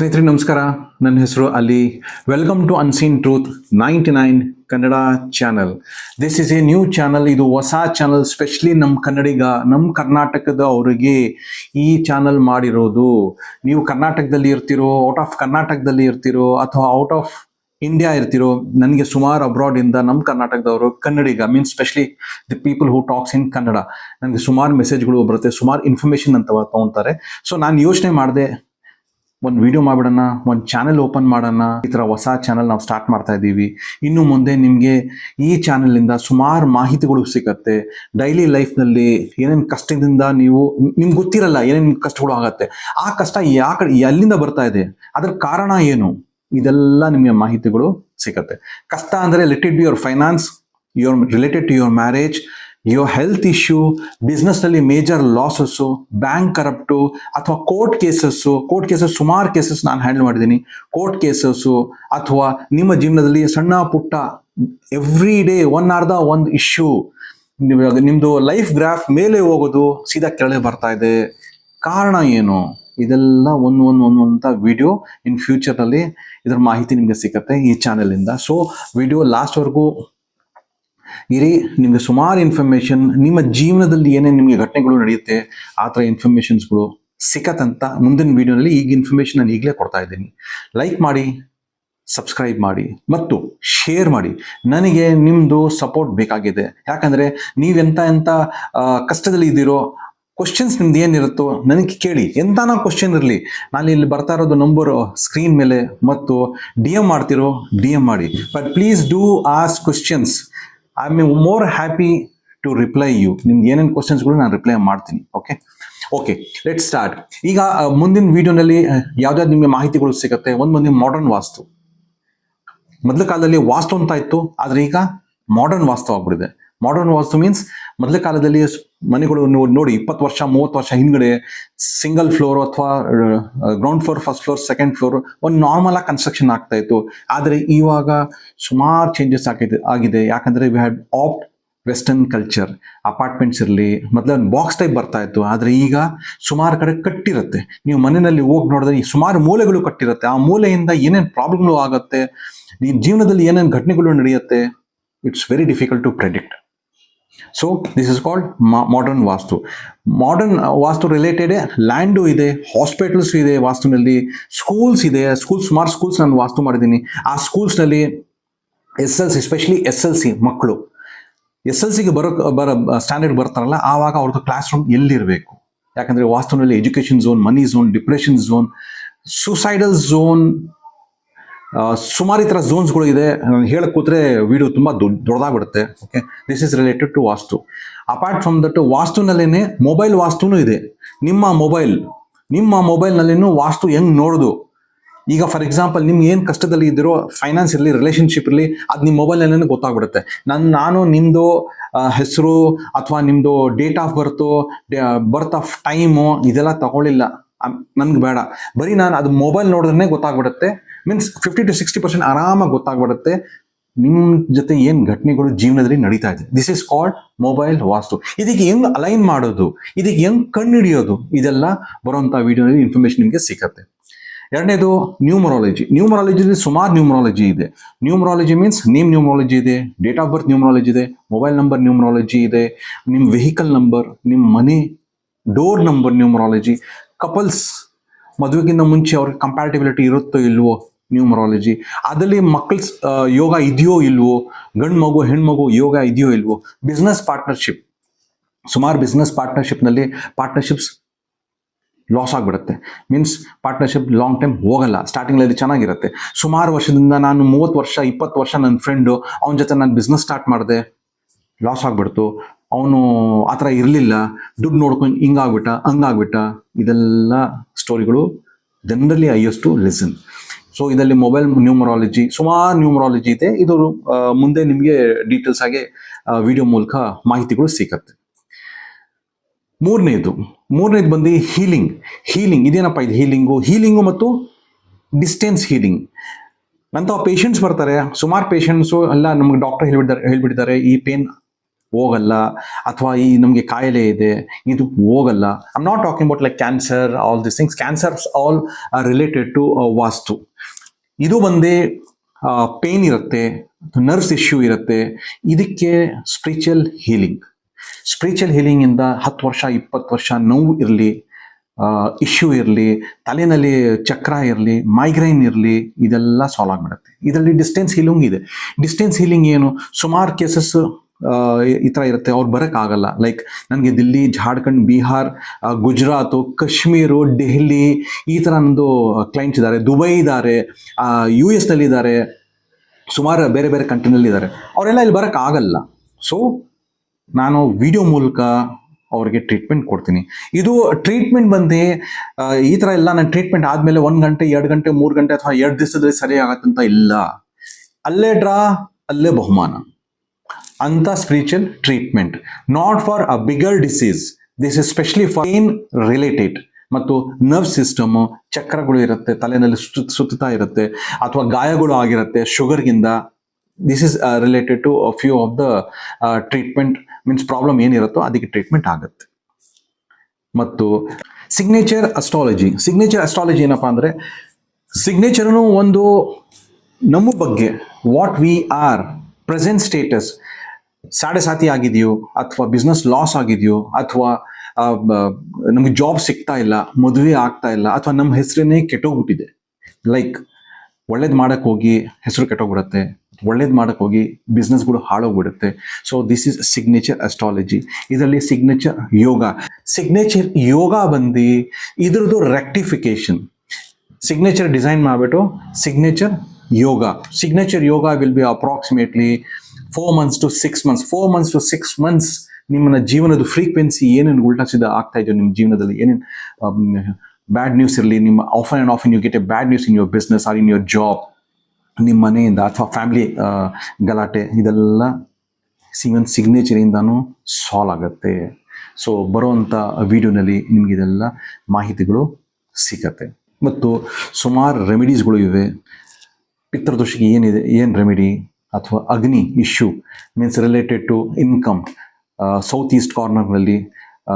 ಸ್ನೇಹಿತರೆ, ನಮಸ್ಕಾರ. ನನ್ನ ಹೆಸರು Ali. Welcome to unseen truth ninety nine Kannada channel this is a new channel ಇದು ಹೊಸ ಚಾನಲ್ ಸ್ಪೆಷಲಿ ನಮ್ಮ ಕನ್ನಡಿಗ ನಮ್ಮ ಕರ್ನಾಟಕದ ಅವರಿಗೆ ಈ ಚಾನಲ್ ಮಾಡಿರೋದು. ನೀವು ಕರ್ನಾಟಕದಲ್ಲಿ ಇರ್ತಿರೋ ಔಟ್ ಆಫ್ ಕರ್ನಾಟಕದಲ್ಲಿ ಇರ್ತಿರೋ, ಅಥವಾ ಔಟ್ ಆಫ್ ಇಂಡಿಯಾ ಇರ್ತಿರೋ, ನನಗೆ ಸುಮಾರು ಅಬ್ರಾಡ್ ಇಂದ ನಮ್ಮ ಕರ್ನಾಟಕದವರು Kannadiga means specially the people who talks in Kannada ನನಗೆ ಸುಮಾರು ಮೆಸೇಜ್ಗಳು ಬರುತ್ತೆ, ಸುಮಾರು ಇನ್ಫಾರ್ಮೇಶನ್ ಅಂತ ತಗೊಂತಾರೆ. ಸೊ ನಾನು ಯೋಚನೆ ಮಾಡಿದೆ ಒಂದು ವಿಡಿಯೋ ಮಾಡ್ಬಿಡೋಣ, ಒಂದು ಚಾನೆಲ್ ಓಪನ್ ಮಾಡೋಣ. ಈ ಥರ ಹೊಸ ಚಾನೆಲ್ ನಾವು ಸ್ಟಾರ್ಟ್ ಮಾಡ್ತಾ ಇದ್ದೀವಿ. ಇನ್ನು ಮುಂದೆ ನಿಮಗೆ ಈ ಚಾನೆಲಿಂದ ಸುಮಾರು ಮಾಹಿತಿಗಳು ಸಿಗತ್ತೆ. ಡೈಲಿ ಲೈಫ್ನಲ್ಲಿ ಏನೇನು ಕಷ್ಟದಿಂದ ನೀವು, ನಿಮ್ಗೆ ಗೊತ್ತಿರಲ್ಲ ಏನೇನು ಕಷ್ಟಗಳು ಆಗುತ್ತೆ. ಆ ಕಷ್ಟ ಯಾಕ ಎಲ್ಲಿಂದ ಬರ್ತಾ ಇದೆ? ಅದ್ರ ಕಾರಣ ಏನು? ಇದೆಲ್ಲ ನಿಮಗೆ ಮಾಹಿತಿಗಳು ಸಿಗತ್ತೆ. ಕಷ್ಟ ಅಂದರೆ let it be your finance your related to your marriage your health issue ಬಿಸ್ನೆಸ್ನಲ್ಲಿ major losses bank corrupt ಅಥವಾ ಕೋರ್ಟ್ ಕೇಸಸ್ಸು ಕೋರ್ಟ್ ಕೇಸಸ್ ಸುಮಾರು ಕೇಸಸ್ ನಾನು ಹ್ಯಾಂಡಲ್ ಮಾಡಿದ್ದೀನಿ. ಕೋರ್ಟ್ ಕೇಸಸ್ಸು ಅಥವಾ ನಿಮ್ಮ ಜೀವನದಲ್ಲಿ ಸಣ್ಣ ಪುಟ್ಟ every day one or the ಒಂದು ಇಶ್ಯೂ ನಿಮ್ಮದು ಲೈಫ್ ಗ್ರಾಫ್ ಮೇಲೆ ಹೋಗೋದು ಸೀದಾ ಕೆಳಗೆ ಬರ್ತಾ ಇದೆ. ಕಾರಣ ಏನು? ಇದೆಲ್ಲ ಒಂದು ಒಂದು ಒಂದು ಅಂತ ವಿಡಿಯೋ ಇನ್ ಫ್ಯೂಚರ್ನಲ್ಲಿ ಇದರ ಮಾಹಿತಿ ನಿಮಗೆ ಸಿಗುತ್ತೆ ಈ ಚಾನಲಿಂದ ಸೊ ವಿಡಿಯೋ ಲಾಸ್ಟ್ವರೆಗೂ ಇರಿ, ನಿಮಗೆ ಸುಮಾರು ಇನ್ಫಾರ್ಮೇಷನ್ ನಿಮ್ಮ ಜೀವನದಲ್ಲಿ ಏನೇನು ನಿಮಗೆ ಘಟನೆಗಳು ನಡೆಯುತ್ತೆ, ಆ ಥರ ಇನ್ಫಾರ್ಮೇಷನ್ಸ್ಗಳು ಸಿಕ್ಕತ್ತಂತ ಮುಂದಿನ ವಿಡಿಯೋನಲ್ಲಿ ಈಗ ಇನ್ಫಾರ್ಮೇಷನ್ ನಾನು ಈಗಲೇ ಕೊಡ್ತಾ ಇದ್ದೀನಿ. ಲೈಕ್ ಮಾಡಿ ಸಬ್ಸ್ಕ್ರೈಬ್ ಮಾಡಿ, ಮತ್ತು ಶೇರ್ ಮಾಡಿ. ನನಗೆ ನಿಮ್ಮದು ಸಪೋರ್ಟ್ ಬೇಕಾಗಿದೆ. ಯಾಕಂದರೆ ನೀವೆಂತ ಎಂಥ ಕಷ್ಟದಲ್ಲಿ ಇದ್ದೀರೋ ಕ್ವಶನ್ಸ್ ನಿಮ್ದು ಏನಿರುತ್ತೋ ನನಗೆ ಕೇಳಿ. ಎಂತಾನ ಕ್ವಶನ್ ಇರಲಿ. ನಾನು ಇಲ್ಲಿ ಬರ್ತಾ ಇರೋದು ನಂಬರ್ ಸ್ಕ್ರೀನ್ ಮೇಲೆ, ಮತ್ತು ಡಿ ಎಂ ಮಾಡ್ತಿರೋ ಡಿ ಎಂ ಮಾಡಿ. But please do ask questions I me more happy to reply you ನಿಮ್ಗೆ ಏನೇನು ಕ್ವಶನ್ಸ್ಗಳು ನಾನು ರಿಪ್ಲೈ ಮಾಡ್ತೀನಿ ಓಕೆ ಓಕೆ ಲೆಟ್ ಸ್ಟಾರ್ಟ್ ಈಗ ಮುಂದಿನ ವಿಡಿಯೋನಲ್ಲಿ ಯಾವ್ದಾದ್ರು ನಿಮಗೆ ಮಾಹಿತಿಗಳು ಸಿಗುತ್ತೆ? ಒಂದು ಮಂದಿ ಮಾಡರ್ನ್ ವಾಸ್ತು. ಮೊದಲ ಕಾಲದಲ್ಲಿ ವಾಸ್ತು ಅಂತ ಇತ್ತು, ಆದರೆ ಈಗ ಮಾಡರ್ನ್ ವಾಸ್ತು ಆಗ್ಬಿಟ್ಟಿದೆ. ಮಾಡರ್ನ್ ವಾಸ್ತು ಮೀನ್ಸ್ ಮೊದಲ ಕಾಲದಲ್ಲಿ ಮನೆಗಳು ನೋಡಿ ಇಪ್ಪತ್ತು ವರ್ಷ, ಮೂವತ್ತು ವರ್ಷ ಹಿಂದ್ಗಡೆ ಸಿಂಗಲ್ ಫ್ಲೋರ್ ಅಥವಾ ground floor first floor second floor ಒಂದು ನಾರ್ಮಲ್ ಆಗಿ ಕನ್ಸ್ಟ್ರಕ್ಷನ್ ಆಗ್ತಾ ಇತ್ತು. ಆದರೆ ಇವಾಗ ಸುಮಾರು ಚೇಂಜಸ್ ಆಗಿದೆ ಆಗಿದೆ. ಯಾಕಂದ್ರೆ we had opt western culture apartments ಇರಲಿ, ಮೊದಲ ಬಾಕ್ಸ್ ಟೈಪ್ ಬರ್ತಾ ಇತ್ತು. ಆದರೆ ಈಗ ಸುಮಾರು ಕಡೆ ಕಟ್ಟಿರುತ್ತೆ. ನೀವು ಮನೆಯಲ್ಲಿ ಹೋಗಿ ನೋಡಿದ್ರೆ ಈ ಸುಮಾರು ಮೂಲೆಗಳು ಕಟ್ಟಿರುತ್ತೆ. ಆ ಮೂಲೆಯಿಂದ ಏನೇನು ಪ್ರಾಬ್ಲಮ್ಗಳು ಆಗುತ್ತೆ? ನಿಮ್ಮ ಜೀವನದಲ್ಲಿ ಏನೇನು ಘಟನೆಗಳು ನಡೆಯುತ್ತೆ? It's very difficult to predict so this is called modern vastu modern vastu related land ಇದೆ ಹಾಸ್ಪಿಟಲ್ಸ್ ಇದೆ ವಾಸ್ತುನಲ್ಲಿ ಸ್ಕೂಲ್ಸ್ ಇದೆ ಸ್ಕೂಲ್ ಸುಮಾರು ಸ್ಕೂಲ್ಸ್ ನಾನು ವಾಸ್ತು ಮಾಡಿದ್ದೀನಿ. ಆ ಸ್ಕೂಲ್ಸ್ನಲ್ಲಿ S L C especially S L C ಮಕ್ಕಳು ಎಸ್ ಎಲ್ ಸಿಗೆ ಬರೋ ಬರೋ ಸ್ಟ್ಯಾಂಡರ್ಡ್ ಬರ್ತಾರಲ್ಲ, ಆವಾಗ ಅವ್ರದ್ದು ಕ್ಲಾಸ್ ರೂಮ್ ಎಲ್ಲಿರಬೇಕು? ಯಾಕಂದರೆ ವಾಸ್ತುನಲ್ಲಿ education zone money zone depression zone suicidal zone ಸುಮಾರು ಈ ಥರ ಝೋನ್ಸ್ಗಳು ಇದೆ ನಾನು ಹೇಳಕ್ಕೆ ಕೂತ್ರೆ ವಿಡಿಯೋ ತುಂಬ ದೊಡ್ಡ ದೊಡ್ಡದಾಗ್ಬಿಡುತ್ತೆ okay this is related to vastu. Apart from that ವಾಸ್ತುನಲ್ಲೇ mobile ವಾಸ್ತುನೂ ಇದೆ. ನಿಮ್ಮ ಮೊಬೈಲ್ ನಿಮ್ಮ ಮೊಬೈಲ್ನಲ್ಲಿನೂ ವಾಸ್ತು ಹೆಂಗ್ ನೋಡೋದು? ಈಗ ಫಾರ್ ಎಕ್ಸಾಂಪಲ್ ನಿಮ್ಗೆ ಏನು ಕಷ್ಟದಲ್ಲಿ ಇದ್ದಿರೋ ಫೈನಾನ್ಸ್ ಇರಲಿ ರಿಲೇಷನ್ಶಿಪ್ ಇರಲಿ, ಅದು ನಿಮ್ಮ ಮೊಬೈಲ್ನಲ್ಲೇ ಗೊತ್ತಾಗ್ಬಿಡುತ್ತೆ. ನನ್ನ ನಾನು ನಿಮ್ಮದು ಹೆಸರು ಅಥವಾ ನಿಮ್ಮದು date of birth birth of time ಇದೆಲ್ಲ ತಗೊಳ್ಳಿಲ್ಲ. ನನ್ಗೆ ಬೇಡ. ಬರೀ ನಾನು ಅದು ಮೊಬೈಲ್ ನೋಡಿದ್ರೆ ಗೊತ್ತಾಗ್ಬಿಡುತ್ತೆ. Means fifty to sixty percent ಆರಾಮಾಗಿ ಗೊತ್ತಾಗ್ಬಿಡುತ್ತೆ. ನಿಮ್ಮ ಜೊತೆ ಏನು ಘಟನೆಗಳು ಜೀವನದಲ್ಲಿ ನಡೀತಾ ಇದೆ? This is called mobile vastu. ಇದಕ್ಕೆ ಹೆಂಗ್ ಅಲೈನ್ ಮಾಡೋದು? ಇದಕ್ಕೆ ಹೆಂಗ್ ಕಂಡುಹಿಡಿಯೋದು ಇದೆಲ್ಲ ಬರುವಂಥ ವಿಡಿಯೋನಲ್ಲಿ ಇನ್ಫಾರ್ಮೇಶನ್ ನಿಮಗೆ ಸಿಕ್ಕತ್ತೆ ಎರಡನೇದು ನ್ಯೂಮರಾಲಜಿ ನ್ಯೂಮರಾಲಜಿಲಿ ಸುಮಾರು ನ್ಯೂಮರಾಲಜಿ ಇದೆ. ನ್ಯೂಮರಾಲಜಿ ಮೀನ್ಸ್ ನೇಮ್ ನ್ಯೂಮರಾಲಜಿ ಇದೆ ಡೇಟ್ ಆಫ್ ಬರ್ತ್ ನ್ಯೂಮರಾಲಜಿ ಇದೆ ಮೊಬೈಲ್ ನಂಬರ್ ನ್ಯೂಮರಾಲಜಿ ಇದೆ ನಿಮ್ಮ ವೆಹಿಕಲ್ ನಂಬರ್ ನಿಮ್ಮ ಮನೆ ಡೋರ್ ನಂಬರ್ ನ್ಯೂಮರಾಲಜಿ ಕಪಲ್ಸ್ ಮದುವೆಗಿಂತ ಮುಂಚೆ ಅವ್ರಿಗೆ ಕಂಪ್ಯಾರಿಟಿಬಿಲಿಟಿ ಇರುತ್ತೋ ಇಲ್ವೋ ನ್ಯೂಮರಾಲಜಿ ಅದರಲ್ಲಿ ಮಕ್ಕಳ ಯೋಗ ಇದೆಯೋ ಇಲ್ವೋ, ಗಂಡು ಮಗು ಹೆಣ್ಮಗು ಯೋಗ ಇದೆಯೋ ಇಲ್ವೋ ಬಿಸ್ನೆಸ್ ಪಾರ್ಟ್ನರ್ಶಿಪ್ ಸುಮಾರು ಬಿಸ್ನೆಸ್ ಪಾರ್ಟ್ನರ್ಶಿಪ್ನಲ್ಲಿ ಪಾರ್ಟ್ನರ್ಶಿಪ್ಸ್ ಲಾಸ್ ಆಗಿಬಿಡುತ್ತೆ. ಮೀನ್ಸ್ ಪಾರ್ಟ್ನರ್ಶಿಪ್ ಲಾಂಗ್ ಟೈಮ್ ಹೋಗಲ್ಲ. ಸ್ಟಾರ್ಟಿಂಗ್ನಲ್ಲಿ ಚೆನ್ನಾಗಿರುತ್ತೆ. ಸುಮಾರು ವರ್ಷದಿಂದ ನಾನು ಮೂವತ್ತು ವರ್ಷ, ಇಪ್ಪತ್ತು ವರ್ಷ ನನ್ನ ಫ್ರೆಂಡು ಅವನ ಜೊತೆ ನಾನು ಬಿಸ್ನೆಸ್ ಸ್ಟಾರ್ಟ್ ಮಾಡಿದೆ. ಲಾಸ್ ಆಗಿಬಿಡ್ತು. ಅವನು ಆ ಥರ ಇರಲಿಲ್ಲ. ದುಡ್ಡು ನೋಡ್ಕೊಂಡು ಹಿಂಗಾಗ್ಬಿಟ್ಟ, ಹಂಗಾಗ್ಬಿಟ್ಟ. ಇದೆಲ್ಲ ಸ್ಟೋರಿಗಳು generally I to listen so ಇದರಲ್ಲಿ ಮೊಬೈಲ್ ನ್ಯೂಮರಾಲಜಿ ಸುಮಾರು ನ್ಯೂಮರಾಲಜಿ ಇದೆ. ಇದು ಮುಂದೆ ನಿಮಗೆ ಡೀಟೇಲ್ಸ್ ಆಗಿ ವಿಡಿಯೋ ಮೂಲಕ ಮಾಹಿತಿಗಳು ಸಿಗತ್ತೆ. ಮೂರನೇದು ಮೂರನೇದು ಬಂದು ಹೀಲಿಂಗ್ ಹೀಲಿಂಗ್ ಇದೇನಪ್ಪ ಇದು ಹೀಲಿಂಗು ಹೀಲಿಂಗು ಮತ್ತು ಡಿಸ್ಟೆನ್ಸ್ ಹೀಲಿಂಗ್ ನಂತ ಪೇಷಂಟ್ಸ್ ಬರ್ತಾರೆ. ಸುಮಾರು ಪೇಷಂಟ್ಸು ಎಲ್ಲ ನಮಗೆ ಡಾಕ್ಟರ್ ಹೇಳ್ಬಿಡ್ತಾರೆ ಹೇಳ್ಬಿಟ್ಟಿದ್ದಾರೆ. ಈ ಪೇನ್ ಹೋಗಲ್ಲ ಅಥವಾ ಈ ನಮಗೆ ಕಾಯಿಲೆ ಇದೆ, ಇದು ಹೋಗಲ್ಲ. I'm not talking about like cancer all this things cancers all related to vastu ಇದು ಒಂದೇ ಪೇನ್ ಇರುತ್ತೆ ನರ್ವ್ಸ್ ಇಶ್ಯೂ ಇರುತ್ತೆ. ಇದಕ್ಕೆ ಸ್ಪಿರಿಚುವಲ್ ಹೀಲಿಂಗ್ ಸ್ಪಿರಿಚುವಲ್ ಹೀಲಿಂಗಿಂದ ಹತ್ತು ವರ್ಷ, ಇಪ್ಪತ್ತು ವರ್ಷ ನೋವು ಇರಲಿ ಇಶ್ಯೂ ಇರಲಿ, ತಲೆನಲ್ಲಿ ಚಕ್ರ ಇರಲಿ ಮೈಗ್ರೈನ್ ಇರಲಿ, ಇದೆಲ್ಲ ಸಾಲ್ವ್ ಆಗಿಬಿಡುತ್ತೆ. ಇದರಲ್ಲಿ ಡಿಸ್ಟೆನ್ಸ್ ಹೀಲಿಂಗ್ ಇದೆ. ಡಿಸ್ಟೆನ್ಸ್ ಹೀಲಿಂಗ್ ಏನು? ಸುಮಾರು ಕೇಸಸ್ ಈ ಥರ ಇರುತ್ತೆ. ಅವ್ರು ಬರೋಕ್ಕಾಗಲ್ಲ. ಲೈಕ್ ನನಗೆ ದಿಲ್ಲಿ, ಜಾರ್ಖಂಡ್, ಬಿಹಾರ್ ಗುಜರಾತು, ಕಾಶ್ಮೀರು, ಡೆಹಲಿ ಈ ಥರ ನಂದು ಕ್ಲೈಂಟ್ಸ್ ಇದ್ದಾರೆ ದುಬೈ ಇದ್ದಾರೆ ಯು ಎಸ್ನಲ್ಲಿ ಇದ್ದಾರೆ ಸುಮಾರು ಬೇರೆ ಬೇರೆ ಕಂಟ್ರಿನಲ್ಲಿ ಇದ್ದಾರೆ ಅವರೆಲ್ಲ ಇಲ್ಲಿ ಬರೋಕ್ಕಾಗಲ್ಲ. ಸೊ ನಾನು ವಿಡಿಯೋ ಮೂಲಕ ಅವ್ರಿಗೆ ಟ್ರೀಟ್ಮೆಂಟ್ ಕೊಡ್ತೀನಿ. ಇದು ಟ್ರೀಟ್ಮೆಂಟ್ ಬಂದು ಈ ಥರ ಎಲ್ಲ ನಾನು ಟ್ರೀಟ್ಮೆಂಟ್ ಆದಮೇಲೆ ಒಂದು ಗಂಟೆ, ಎರಡು ಗಂಟೆ, ಮೂರು ಗಂಟೆ ಅಥವಾ ಎರಡು ದಿವಸದಲ್ಲಿ ಸರಿ ಆಗತ್ತಂತ ಇಲ್ಲ. ಅಲ್ಲೇ ಡ್ರಾ ಅಲ್ಲೇ ಬಹುಮಾನ. ಅಂತ spiritual treatment not for a bigger disease this is specially for pain related ಮತ್ತು ನರ್ವ್ ಸಿಸ್ಟಮ್ ಚಕ್ರಗಳು ಇರುತ್ತೆ, ತಲೆನಲ್ಲಿ ಸುತ್ತ ಇರುತ್ತೆ, ಅಥವಾ ಗಾಯಗಳು ಆಗಿರುತ್ತೆ, ಶುಗರ್ಗಿಂದ. This is related to few of the treatment means problem ಏನಿರುತ್ತೋ ಅದಕ್ಕೆ ಟ್ರೀಟ್ಮೆಂಟ್ ಆಗುತ್ತೆ. ಮತ್ತು ಸಿಗ್ನೇಚರ್ ಅಸ್ಟ್ರಾಲಜಿ ಸಿಗ್ನೇಚರ್ ಅಸ್ಟ್ರಾಲಜಿ ಏನಪ್ಪ ಅಂದರೆ ಸಿಗ್ನೇಚರ್ನು ಒಂದು ನಮ್ಮ ಬಗ್ಗೆ what we are present status sade sati ಆಗಿದೆಯೋ ಅಥವಾ ಬಿಸ್ನೆಸ್ ಲಾಸ್ ಆಗಿದೆಯೋ ಅಥವಾ ನಮಗೆ ಜಾಬ್ ಸಿಗ್ತಾ ಇಲ್ಲ, ಮದುವೆ ಆಗ್ತಾ ಇಲ್ಲ ಅಥವಾ ನಮ್ಮ ಹೆಸರನ್ನೇ ಕೆಟ್ಟೋಗ್ಬಿಟ್ಟಿದೆ. ಲೈಕ್ ಒಳ್ಳೇದು ಮಾಡಕ್ಕೆ ಹೋಗಿ ಹೆಸರು ಕೆಟ್ಟೋಗ್ಬಿಡತ್ತೆ, ಒಳ್ಳೇದು ಮಾಡಕ್ಕೆ ಹೋಗಿ ಬಿಸ್ನೆಸ್ಗಳು ಹಾಳೋಗ್ಬಿಡುತ್ತೆ. So this is signature astrology ಇದರಲ್ಲಿ ಸಿಗ್ನೇಚರ್ ಯೋಗ. ಸಿಗ್ನೇಚರ್ ಯೋಗ ಬಂದು ಇದ್ರದ್ದು ರೆಕ್ಟಿಫಿಕೇಶನ್ ಸಿಗ್ನೇಚರ್ ಡಿಸೈನ್ ಮಾಡಿಬಿಟ್ಟು ಸಿಗ್ನೇಚರ್ ಯೋಗ. Signature yoga will be approximately four months to six months four months to six months ನಿಮ್ಮನ್ನ ಜೀವನದ ಫ್ರೀಕ್ವೆನ್ಸಿ ಏನೇನು ಉಲ್ಟಾಸಿದ ಆಗ್ತಾ ಇದೆಯೋ ನಿಮ್ಮ ಜೀವನದಲ್ಲಿ ಏನೇನು ಬ್ಯಾಡ್ ನ್ಯೂಸ್ ಇರಲಿ, ನಿಮ್ಮ off and off in you get a bad news in your business or in your job ನಿಮ್ಮ ಮನೆಯಿಂದ ಅಥವಾ ಫ್ಯಾಮಿಲಿ ಗಲಾಟೆ, ಇದೆಲ್ಲ ಸಿಗನ್ ಸಿಗ್ನೇಚರಿಂದನೂ ಸಾಲ್ವ್ ಆಗುತ್ತೆ. ಸೊ ಬರುವಂಥ ವಿಡಿಯೋನಲ್ಲಿ ನಿಮ್ಗೆ ಇದೆಲ್ಲ ಮಾಹಿತಿಗಳು ಸಿಗತ್ತೆ. ಮತ್ತು ಸುಮಾರು ರೆಮಿಡೀಸ್ಗಳು ಇವೆ. ಪಿತೃದೋಷಿಗೆ ಏನಿದೆ, ಏನು ರೆಮಿಡಿ ಅಥವಾ ಅಗ್ನಿ issue means related to income south east ಕಾರ್ನರ್ನಲ್ಲಿ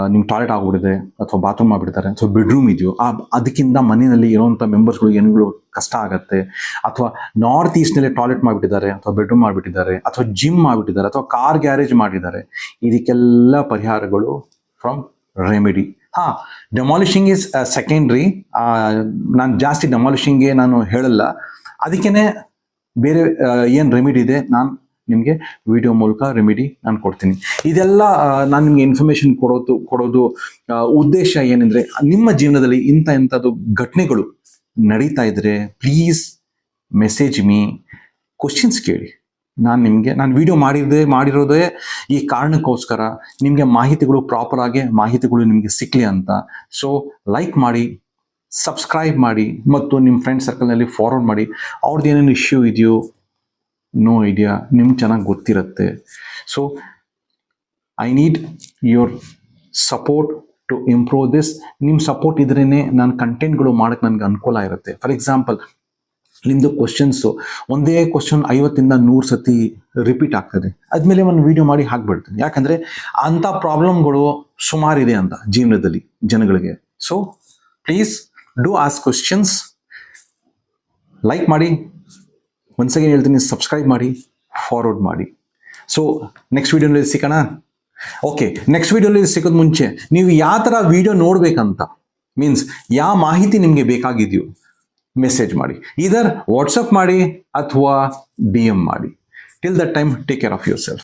ನಿಮ್ಮ ಟಾಯ್ಲೆಟ್ ಆಗ್ಬಿಟ್ಟಿದೆ ಅಥವಾ ಬಾತ್ರೂಮ್ ಆಗ್ಬಿಡ್ತಾರೆ ಅಥವಾ ಬೆಡ್ರೂಮ್ ಇದೆಯೋ. ಆ, ಅದಕ್ಕಿಂತ ಮನೆಯಲ್ಲಿ ಇರೋವಂಥ ಮೆಂಬರ್ಸ್ಗಳು ಏನುಗಳು ಕಷ್ಟ ಆಗುತ್ತೆ. ಅಥವಾ ನಾರ್ತ್ ಈಸ್ಟ್ನಲ್ಲಿ ಟಾಯ್ಲೆಟ್ ಮಾಡಿಬಿಟ್ಟಿದ್ದಾರೆ ಅಥವಾ ಬೆಡ್ರೂಮ್ ಮಾಡಿಬಿಟ್ಟಿದ್ದಾರೆ ಅಥವಾ ಜಿಮ್ ಮಾಡಿಬಿಟ್ಟಿದ್ದಾರೆ ಅಥವಾ ಕಾರ್ ಗ್ಯಾರೇಜ್ ಮಾಡಿದ್ದಾರೆ. ಇದಕ್ಕೆಲ್ಲ ಪರಿಹಾರಗಳು ಫ್ರಮ್ ರೆಮಿಡಿ ಹಾ ಡೆಮಾಲಿಷಿಂಗ್ ಇಸ್ ಸೆಕೆಂಡ್ರಿ ನಾನು ಜಾಸ್ತಿ ಡೆಮಾಲಿಷಿಂಗ್ಗೆ ನಾನು ಹೇಳಲ್ಲ. ಅದಕ್ಕೇನೆ ಬೇರೆ ಏನು ರೆಮಿಡಿ ಇದೆ, ನಾನು ನಿಮಗೆ ವಿಡಿಯೋ ಮೂಲಕ ರೆಮಿಡಿ ನಾನು ಕೊಡ್ತೀನಿ. ಇದೆಲ್ಲ ನಾನು ನಿಮಗೆ ಇನ್ಫಾರ್ಮೇಶನ್ ಕೊಡೋದು ಕೊಡೋದು ಉದ್ದೇಶ ಏನಂದರೆ, ನಿಮ್ಮ ಜೀವನದಲ್ಲಿ ಇಂಥ ಇಂಥದ್ದು ಘಟನೆಗಳು ನಡೀತಾ ಇದ್ರೆ ಪ್ಲೀಸ್ ಮೆಸೇಜ್ ಮೀ ಕ್ವಶನ್ಸ್ ಕೇಳಿ. ನಾನು ನಿಮಗೆ, ನಾನು ವಿಡಿಯೋ ಮಾಡಿದ್ದೆ ಮಾಡಿರೋದೇ ಈ ಕಾರಣಕ್ಕೋಸ್ಕರ ನಿಮಗೆ ಮಾಹಿತಿಗಳು ಪ್ರಾಪರ್ ಆಗಿ ಮಾಹಿತಿಗಳು ನಿಮಗೆ ಸಿಕ್ಕಲಿ ಅಂತ. ಸೊ ಲೈಕ್ ಮಾಡಿ ಸಬ್ಸ್ಕ್ರೈಬ್ ಮಾಡಿ ಮತ್ತು ನಿಮ್ಮ ಫ್ರೆಂಡ್ ಸರ್ಕಲ್ನಲ್ಲಿ ಫಾರ್ವರ್ಡ್ ಮಾಡಿ. ಅವ್ರದ್ದು ಏನೇನು ಇಶ್ಯೂ ಇದೆಯೋ ನೋ ಐಡಿಯಾ ನಿಮ್ಗೆ ಚೆನ್ನಾಗಿ ಗೊತ್ತಿರುತ್ತೆ. So I need your support to improve this ನಿಮ್ಮ ಸಪೋರ್ಟ್ ಇದ್ರೇ ನಾನು ಕಂಟೆಂಟ್ಗಳು ಮಾಡೋಕ್ಕೆ ನನಗೆ ಅನುಕೂಲ ಇರುತ್ತೆ. ಫಾರ್ ಎಕ್ಸಾಂಪಲ್ ನಿಮ್ಮದು ಕ್ವಶನ್ಸು ಒಂದೇ ಕ್ವಶನ್ ಐವತ್ತಿಂದ ನೂರು ಸತಿ ರಿಪೀಟ್ ಆಗ್ತದೆ. ಅದ್ಮೇಲೆ ಒಂದು ವಿಡಿಯೋ ಮಾಡಿ ಹಾಕ್ಬಿಡ್ತೀನಿ. ಯಾಕಂದರೆ ಅಂಥ ಪ್ರಾಬ್ಲಮ್ಗಳು ಸುಮಾರಿದೆ ಅಂತ ಜೀವನದಲ್ಲಿ ಜನಗಳಿಗೆ. So please do ask questions like ಮಾಡಿ. ಒನ್ಸ್ ಅಗೇನ್ ಹೇಳ್ತೀನಿ ಸಬ್ಸ್ಕ್ರೈಬ್ ಮಾಡಿ ಫಾರ್ವರ್ಡ್ ಮಾಡಿ. ಸೊ ನೆಕ್ಸ್ಟ್ ವಿಡಿಯೋನಲ್ಲಿ ಸಿಗೋಣ? ಓಕೆ ನೆಕ್ಸ್ಟ್ ವಿಡಿಯೋಲಿ ಸಿಗೋದು ಮುಂಚೆ, ನೀವು ಯಾವ ಥರ ವಿಡಿಯೋ ನೋಡಬೇಕಂತ ಮೀನ್ಸ್ ಯಾವ ಮಾಹಿತಿ ನಿಮಗೆ ಬೇಕಾಗಿದೆಯೋ ಮೆಸೇಜ್ ಮಾಡಿ. ಇದರ್ ವಾಟ್ಸಪ್ ಮಾಡಿ, ಅಥವಾ ಡಿ ಎಂ ಮಾಡಿ. Till that time take care of yourself